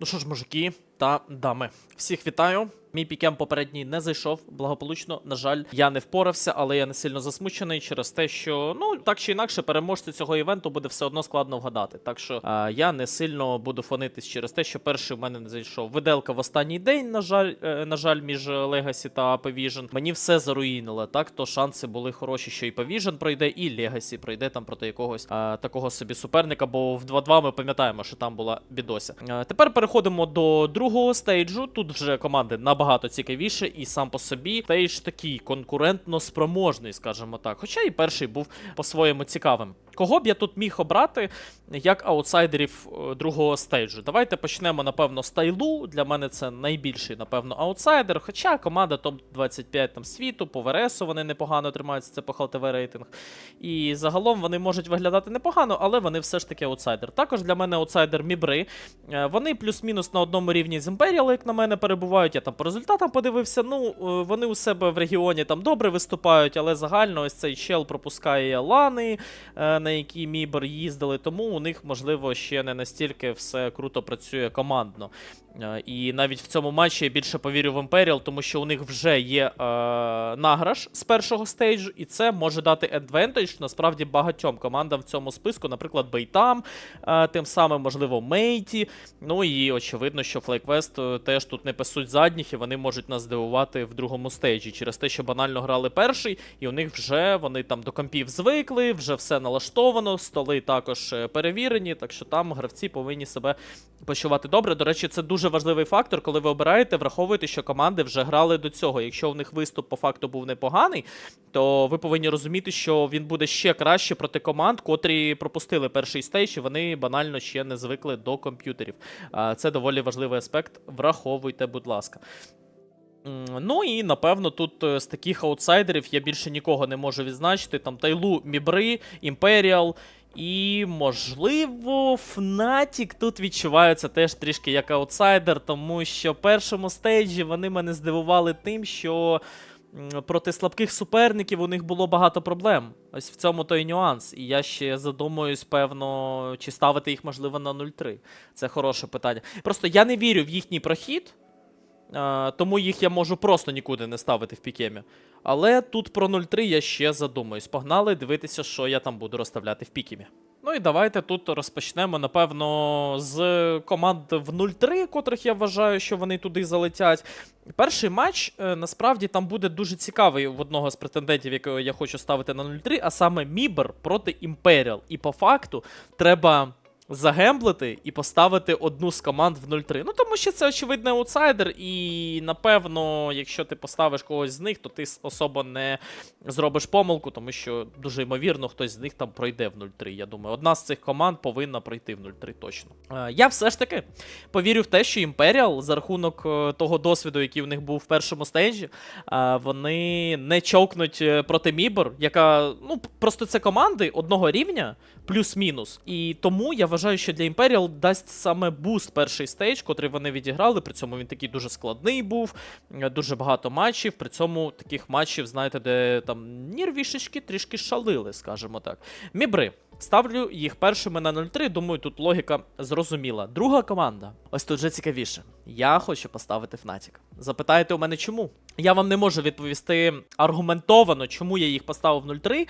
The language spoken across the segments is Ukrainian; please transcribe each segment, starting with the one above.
Ну що ж, мужики та дами, всіх вітаю. Мій пікем попередній не зайшов благополучно. На жаль, я не впорався, але я не сильно засмучений через те, що ну так чи інакше, переможцю цього івенту буде все одно складно вгадати. Так що а, я не сильно буду фонитись через те, що перший в мене не зайшов. Виделка в останній день, на жаль, е, на жаль, між Legacy та Pavision. Мені все заруїнило. Так, то шанси були хороші, що і Pavision пройде, і Legacy пройде там проти якогось а, такого собі суперника. Бо в 2-2 ми пам'ятаємо, що там була бідося. Е, тепер переходимо до другого стейджу. Тут вже команди набагато цікавіше, і сам по собі стейдж такий конкурентно спроможний, скажімо так. Хоча і перший був по-своєму цікавим. Кого б я тут міг обрати як аутсайдерів е, другого стейджу? Давайте почнемо, напевно, з Тайлу. Для мене це найбільший, напевно, аутсайдер. Хоча команда топ-25 там світу, по ВРСу вони непогано тримаються, це по ХЛТВ рейтинг. І загалом вони можуть виглядати непогано, але вони все ж таки аутсайдер. Також для мене аутсайдер Мібри. Е, Вони плюс-мінус на одному рівні з Imperial, як на мене, перебувають. Я там по результатам подивився. Ну, е, вони у себе в регіоні там добре виступають, але загально ось цей чел пропускає лани, на які Мібр їздили, тому у них, можливо, ще не настільки все круто працює командно. Е, І навіть в цьому матчі я більше повірю в Imperial, тому що у них вже є е, награш з першого стейджу, і це може дати advantage насправді багатьом командам в цьому списку, наприклад, Бейтам, е, тим самим, можливо, Мейті. Ну і очевидно, що е, теж тут не пасуть задніх, і вони можуть нас здивувати в другому стейджі через те, що банально грали перший, і у них вже вони там до компів звикли, вже все налаштовано, столи також е, перевірені, так що там гравці повинні себе почувати добре. До речі, це дуже важливий фактор, коли ви обираєте, враховуйте, що команди вже грали до цього. Якщо в них виступ по факту був непоганий, то ви повинні розуміти, що він буде ще краще проти команд, котрі пропустили перший стейдж, і вони банально ще не звикли до комп'ютерів. Це доволі важливий аспект. Враховуйте, будь ласка. Ну і напевно тут е, з таких аутсайдерів я більше нікого не можу відзначити. Там Тайлу, Мібри, Імперіал. І, можливо, Фнатік тут відчувається теж трішки як аутсайдер, тому що в першому стейджі вони мене здивували тим, що проти слабких суперників у них було багато проблем. Ось в цьому той нюанс. І я ще задумуюсь, певно, чи ставити їх, можливо, на 0-3. Це хороше питання. Просто я не вірю в їхній прохід. Тому їх я можу просто нікуди не ставити в пікемі. Але тут про 0-3 я ще задумаюсь. Погнали дивитися, що я там буду розставляти в пікемі. Ну і давайте тут розпочнемо, напевно, з команд в 0-3, котрих я вважаю, що вони туди залетять. Перший матч е, насправді там буде дуже цікавий в одного з претендентів, якого я хочу ставити на 0-3, а саме Мібер проти Імперіал. І по факту треба загемблити і поставити одну з команд в 0-3. Ну тому що це очевидний аутсайдер, і напевно, якщо ти поставиш когось з них, то ти особо не зробиш помилку, тому що дуже ймовірно, хтось з них там пройде в 0-3. Я думаю, одна з цих команд повинна пройти в 0-3 точно. Е, я все ж таки повірю в те, що Імперіал за рахунок е, того досвіду, який в них був в першому стейджі, е, вони не чокнуть проти Мібор, яка ну просто це команди одного рівня, плюс-мінус. І тому я вважаю, що для Imperial дасть саме буст перший стейдж, котрий вони відіграли. При цьому він такий дуже складний був, е, дуже багато матчів. При цьому таких матчів, знаєте, де там нірвішечки трішки шалили, скажімо так. Мібри. Ставлю їх першими на 0-3. Думаю, тут логіка зрозуміла. Друга команда. Ось тут вже цікавіше. Я хочу поставити Fnatic. Запитаєте у мене чому? Я вам не можу відповісти аргументовано, чому я їх поставив 0-3.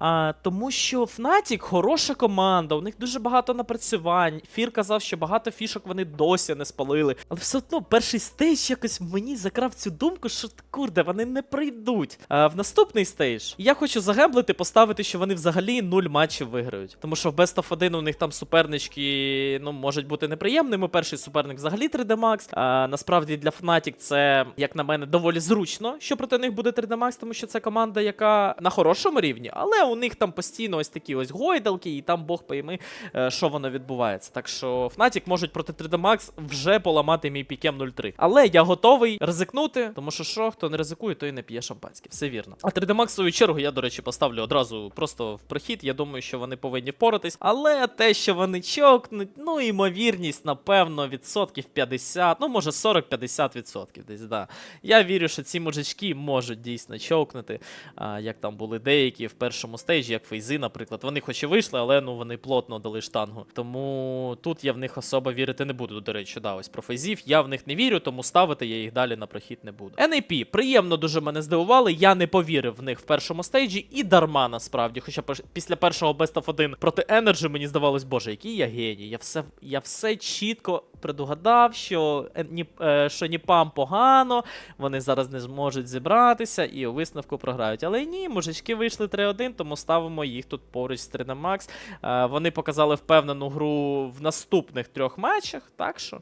А, тому що Fnatic хороша команда, у них дуже багато напрацювань. Фір казав, що багато фішок вони досі не спалили. Але все одно перший стейдж якось мені закрав цю думку, що курде, вони не прийдуть. А, в наступний стейдж я хочу загемблити, поставити, що вони взагалі нуль матчів виграють. Тому що в Best of 1 у них там супернички ну, можуть бути неприємними. Перший суперник взагалі 3D Max. А, насправді для Fnatic це, як на мене, доволі зручно, що проти них буде 3D Max, тому що це команда, яка на хорошому рівні, але у них там постійно ось такі ось гойдалки, і там Бог пойми, е, що воно відбувається. Так що Fnatic можуть проти 3D Max вже поламати мій пікем 0-3. Але я готовий ризикнути, тому що що, хто не ризикує, той не п'є шампанське. Все вірно. А 3D Max, в свою чергу, я, до речі, поставлю одразу просто в прохід. Я думаю, що вони повинні впоратись. Але те, що вони чокнуть, ну, ймовірність, напевно, відсотків 50, ну, може 40-50%. 100% десь, да. Я вірю, що ці мужички можуть дійсно чокнути, а, як там були деякі в першому стейджі, як Фейзи, наприклад. Вони хоч і вийшли, але ну вони плотно дали штангу. Тому тут я в них особо вірити не буду. До речі, да, ось про Фейзів. Я в них не вірю, тому ставити я їх далі на прохід не буду. NAP приємно дуже мене здивували. Я не повірив в них в першому стейджі і дарма насправді. Хоча після першого Best of 1 проти Energy мені здавалось, боже, який я геній. Я все, я все чітко предугадав, що, е, е, що Ніпам погано, вони зараз не зможуть зібратися і у висновку програють. Але ні, мужички вийшли 3-1, тому ставимо їх тут поруч з 3 на Макс. Е, Вони показали впевнену гру в наступних трьох матчах, так що.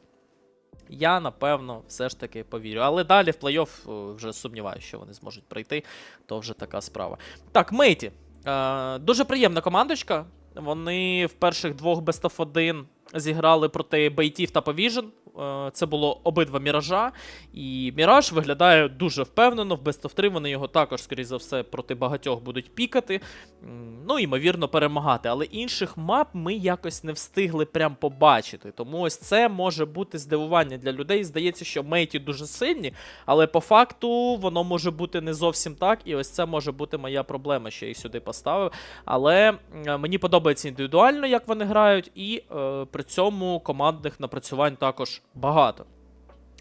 Я напевно все ж таки повірю. Але далі в плей-офф е, вже сумніваюся, що вони зможуть прийти. То вже така справа. Так, Мейті. Е, дуже приємна командочка. Вони в перших двох Best of 1 зіграли проти Бейтів та Повіжен. Е, Це було обидва міража. І Міраж виглядає дуже впевнено. В Best of 3 вони його також, скоріш за все, проти багатьох будуть пікати. Ну, ймовірно, перемагати. Але інших мап ми якось не встигли прям побачити. Тому ось це може бути здивування для людей. Здається, що мейті дуже сильні, але по факту воно може бути не зовсім так. І ось це може бути моя проблема, що я їх сюди поставив. Але мені подобається індивідуально, як вони грають, і е, при цьому командних напрацювань також багато.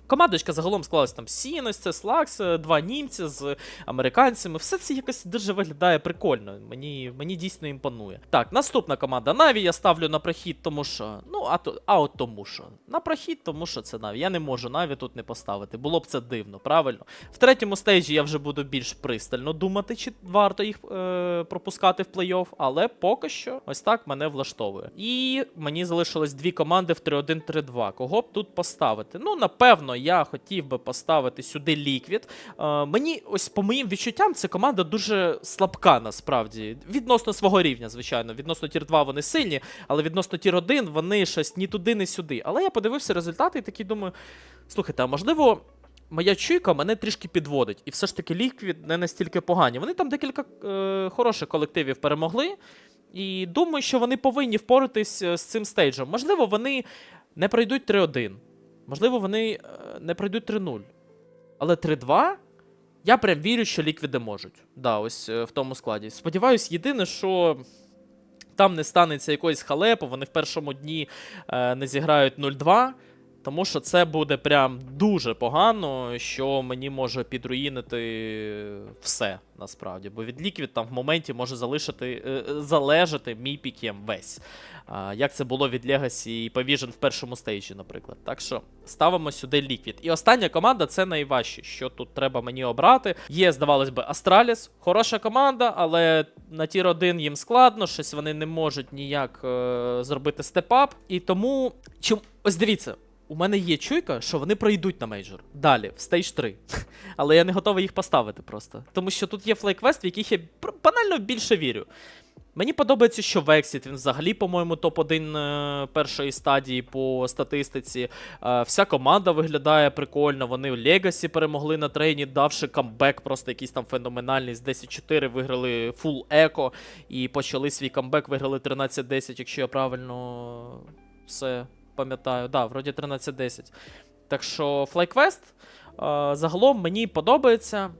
Командочка загалом склалась там Сінос, це Слакс, е, два німці з американцями. Все це якось дуже виглядає прикольно. Мені, мені дійсно імпонує. Так, наступна команда Наві я ставлю на прохід, тому що. Ну, а, то, а от тому що. На прохід, тому що це Наві. Я не можу Наві тут не поставити. Було б це дивно, правильно? В третьому стейджі я вже буду більш пристально думати, чи варто їх е, пропускати в плей-офф, але поки що ось так мене влаштовує. І мені залишилось дві команди в 3-1-3-2. Кого б тут поставити? Ну, напевно, я хотів би поставити сюди Ліквід. Е, мені, ось по моїм відчуттям, ця команда дуже слабка насправді. Відносно свого рівня, звичайно. Відносно тір 2 вони сильні, але відносно тір 1 вони щось ні туди, ні сюди. Але я подивився результати і такий думаю: слухайте, а можливо. Моя чуйка мене трішки підводить, і все ж таки ліквід не настільки погані. Вони там декілька е, хороших колективів перемогли, і думаю, що вони повинні впоратись е, з цим стейджем. Можливо, вони не пройдуть 3-1. Можливо, вони е, не пройдуть 3-0. Але 3-2 я прям вірю, що ліквіди можуть. Да, ось е, в тому складі. Сподіваюсь, єдине, що там не станеться якоїсь халепи, вони в першому дні е, не зіграють 0-2. Тому що це буде прям дуже погано, що мені може підруїнити все насправді. Бо від ліквід там в моменті може залишити, е, е, залежати мій пікем весь. Як це було від Legacy і Pavision в першому стейджі, наприклад. Так що ставимо сюди ліквід. І остання команда це найважче, що тут треба мені обрати. Є, здавалось би, Астраліс. Хороша команда, але на тір 1 їм складно, щось вони не можуть ніяк е, зробити степап. І тому. Чим... Ось дивіться. У мене є чуйка, що вони пройдуть на мейджор. Далі, в стейдж 3. Але я не готовий їх поставити просто. Тому що тут є флейквест, в яких я банально більше вірю. Мені подобається, що Вексіт, він взагалі, по-моєму, топ-1 е, першої стадії по статистиці. Е, Вся команда виглядає прикольно. Вони в Легасі перемогли на трейні, давши камбек, просто якийсь там феноменальний. З 10-4 виграли фул еко і почали свій камбек, виграли 13-10, якщо я правильно все пам'ятаю. Да, вроді 13-10. Так що FlyQuest загалом мені подобається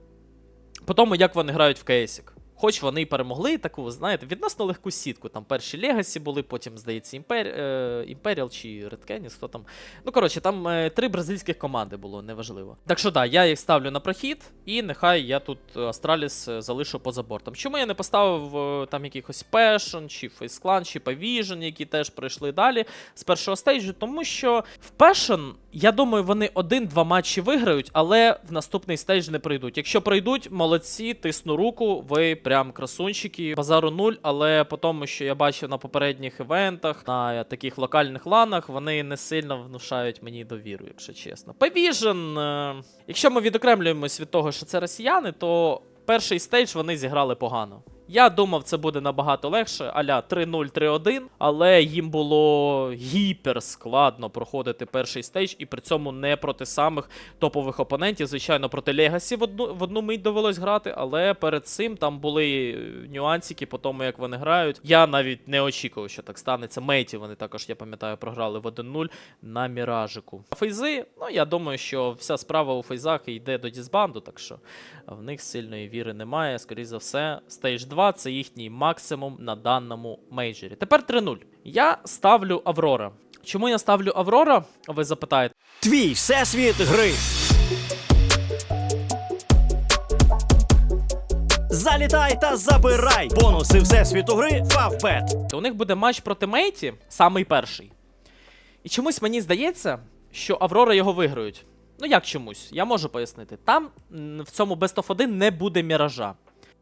по тому, як вони грають в кейсік. Хоч вони і перемогли таку, знаєте, відносно легку сітку. Там перші Легасі були, потім, здається, е, Імперіал чи Canis, хто там. Ну, коротше, там е, три бразильських команди було, неважливо. Так що, да, я їх ставлю на прохід, і нехай я тут е, Астраліс залишу поза бортом. Чому я не поставив там якихось Passion, чи Clan, чи Pavision, які теж пройшли далі з першого стейджу? Тому що в Passion, я думаю, вони один-два матчі виграють, але в наступний стейдж не пройдуть. Якщо пройдуть, молодці, тисну руку, ви прям красунчики. Базару нуль, але по тому, що я бачив на попередніх івентах, на таких локальних ланах, вони не сильно внушають мені довіру, якщо чесно. Е, якщо ми відокремлюємось від того, що це росіяни, то перший стейдж вони зіграли погано. Я думав, це буде набагато легше, аля 3-0, 3-1, але їм було гіпер складно проходити перший стейдж, і при цьому не проти самих топових опонентів. Звичайно, проти Легасі в одну, в одну мить довелось грати, але перед цим там були е, нюансики по тому, як вони грають. Я навіть не очікував, що так станеться. Мейті вони також, я пам'ятаю, програли в 1-0 на Міражику. А Фейзи, ну я думаю, що вся справа у фейзах йде до дізбанду, так що в них сильної віри немає. Скоріше за все, стейдж 2 це їхній максимум на даному мейджорі. Тепер 3-0. Я ставлю Аврора. Чому я ставлю Аврора? Ви запитаєте. Твій всесвіт гри. Залітай та забирай бонуси всесвіту гри Фавбет. У них буде матч проти Мейті, самий перший. І чомусь мені здається, що Аврора його виграють. Ну як чомусь, я можу пояснити. Там в цьому Best of 1 не буде міража.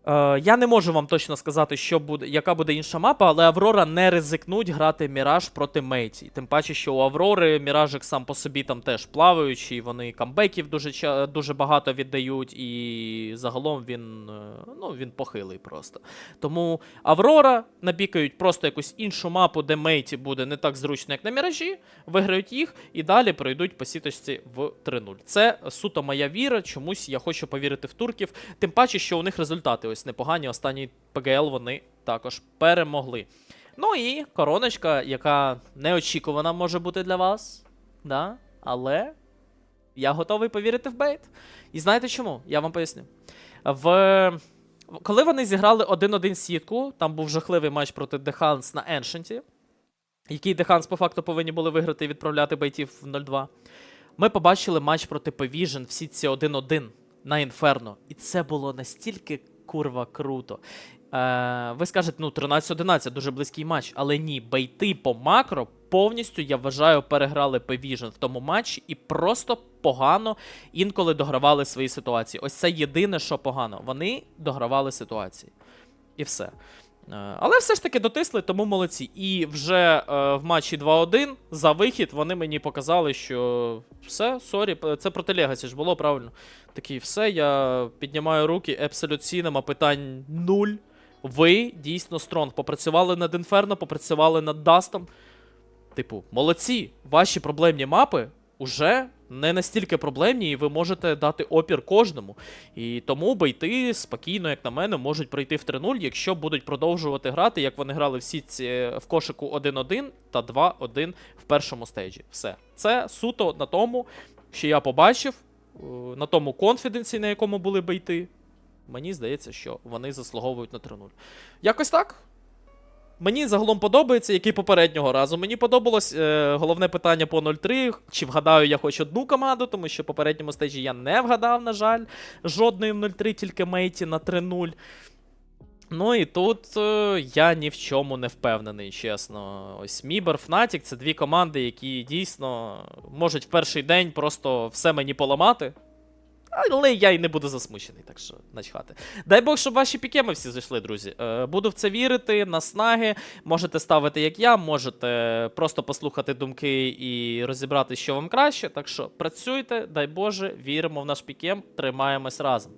Е, я не можу вам точно сказати, що буде, яка буде інша мапа, але Аврора не ризикнуть грати Міраж проти Мейті. Тим паче, що у Аврори Міражик сам по собі там теж плаваючий, вони камбеків дуже, дуже багато віддають, і загалом він, е, ну, він похилий просто. Тому Аврора набікають просто якусь іншу мапу, де Мейті буде не так зручно, як на Міражі, виграють їх і далі пройдуть по сіточці в 3-0. Це суто моя віра. Чомусь я хочу повірити в турків. Тим паче, що у них результати ось непогані. Останній ПГЛ вони також перемогли. Ну і короночка, яка неочікувана може бути для вас. Да? Але я готовий повірити в бейт. І знаєте чому? Я вам поясню. В... Коли вони зіграли 1-1 сітку, там був жахливий матч проти Деханс на Еншенті, який Деханс по факту повинні були виграти і відправляти бейтів в 0-2. Ми побачили матч проти Певіжен в сітці 1-1 на Інферно. І це було настільки курва круто. Е, ви скажете, ну 13-11, дуже близький матч. Але ні, бейти по макро повністю, я вважаю, переграли Певіжен в тому матчі і просто погано інколи догравали свої ситуації. Ось це єдине, що погано. Вони догравали ситуації. І все. Е, Але все ж таки дотисли, тому молодці. І вже е, в матчі 2-1 за вихід вони мені показали, що все, сорі, це проти Легасі ж було правильно. Такі, все, я піднімаю руки, Cinema, питань нуль. Ви дійсно стронг. Попрацювали над Інферно, попрацювали над Дастом. Типу, молодці, ваші проблемні мапи уже не настільки проблемні, і ви можете дати опір кожному. І тому бейти спокійно, як на мене, можуть пройти в 3-0, якщо будуть продовжувати грати, як вони грали в сітці е, в кошику 1-1 та 2-1 в першому стейджі. Все. Це суто на тому, що я побачив, е, на тому конфіденсі, на якому були бейти. Мені здається, що вони заслуговують на 3-0. Якось так. Мені загалом подобається, як і попереднього разу. Мені подобалось е, головне питання по 0-3. Чи вгадаю я хоч одну команду, тому що в попередньому стежі я не вгадав, на жаль, жодної в 0-3, тільки Мейті на 3-0. Ну і тут е, я ні в чому не впевнений, чесно. Ось Мібер, Фнатік це дві команди, які дійсно можуть в перший день просто все мені поламати. Але я й не буду засмучений, так що начхати. Дай Бог, щоб ваші пікеми всі зайшли, друзі. Е, буду в це вірити, наснаги. Можете ставити, як я, можете просто послухати думки і розібрати, що вам краще. Так що працюйте, дай Боже, віримо в наш пікем, тримаємось разом.